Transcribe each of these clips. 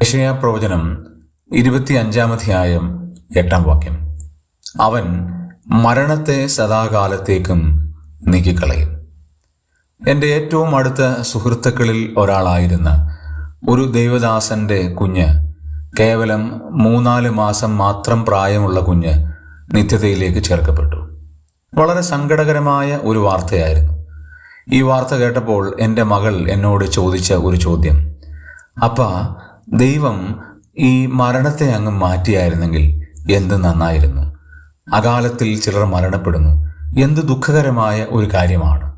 യശയാ പ്രവചനം ഇരുപത്തി അഞ്ചാമധ്യായം എട്ടാം വാക്യം. അവൻ മരണത്തെ സദാകാലത്തേക്കും നീക്കിക്കളയും. എന്റെ ഏറ്റവും അടുത്ത സുഹൃത്തുക്കളിൽ ഒരാളായിരുന്ന ഒരു ദൈവദാസന്റെ കുഞ്ഞ് കേവലം മൂന്നാൽ മാസം മാത്രം പ്രായമുള്ള കുഞ്ഞ് നിത്യതയിലേക്ക് ചേർക്കപ്പെട്ടു. വളരെ സങ്കടകരമായ ഒരു വാർത്തയായിരുന്നു. ഈ വാർത്ത കേട്ടപ്പോൾ എന്റെ മകൾ എന്നോട് ചോദിച്ച ഒരു ചോദ്യം. അപ്പ ദൈവം ഈ മരണത്തെ അങ്ങ് മാറ്റിയായിരുന്നെങ്കിൽ എന്ത് നന്നായിരുന്നു? അകാലത്തിൽ ചിലർ മരണപ്പെടുന്നു. എന്ത് ദുഃഖകരമായ ഒരു കാര്യമാണ്.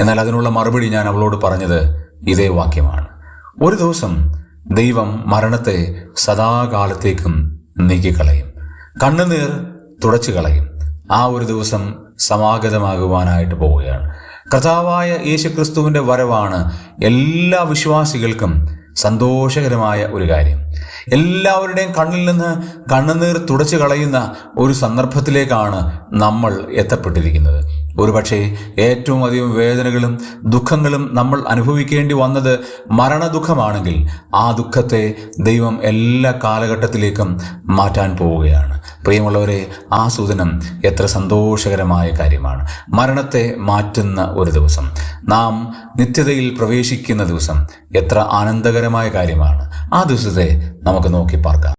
എന്നാൽ അതിനുള്ള മറുപടി ഞാൻ അവളോട് പറഞ്ഞത് ഇതേ വാക്യമാണ്. ഒരു ദിവസം ദൈവം മരണത്തെ സദാകാലത്തേക്കും നീക്കിക്കളയും. കണ്ണുനീർ തുടച്ചു കളയും. ആ ഒരു ദിവസം സമാഗതമാകുവാനായിട്ട് പോവുകയാണ്. കർത്താവായ യേശുക്രിസ്തുവിന്റെ വരവാണ് എല്ലാ വിശ്വാസികൾക്കും സന്തോഷകരമായ ഒരു കാര്യം. എല്ലാവരുടെയും കണ്ണിൽ നിന്ന് കണ്ണുനീർ തുടച്ചു കളയുന്ന ഒരു സന്ദർഭത്തിലേക്കാണ് നമ്മൾ എത്തപ്പെട്ടിരിക്കുന്നത്. ഒരുപക്ഷെ ഏറ്റവും അധികം വേദനകളും ദുഃഖങ്ങളും നമ്മൾ അനുഭവിക്കേണ്ടി വന്നത് മരണദുഃഖമാണെങ്കിൽ ആ ദുഃഖത്തെ ദൈവം എല്ലാ കാലഘട്ടത്തിലേക്കും മാറ്റാൻ പോവുകയാണ്. പ്രിയമുള്ളവരെ ആ സൂചനം എത്ര സന്തോഷകരമായ കാര്യമാണ്. മരണത്തെ മാറ്റുന്ന ഒരു ദിവസം. നാം നിത്യതയിൽ പ്രവേശിക്കുന്ന ദിവസം എത്ര ആനന്ദകരമായ കാര്യമാണ്. ആ ദിവസത്തെ നമുക്ക് നോക്കി പാർക്കാം.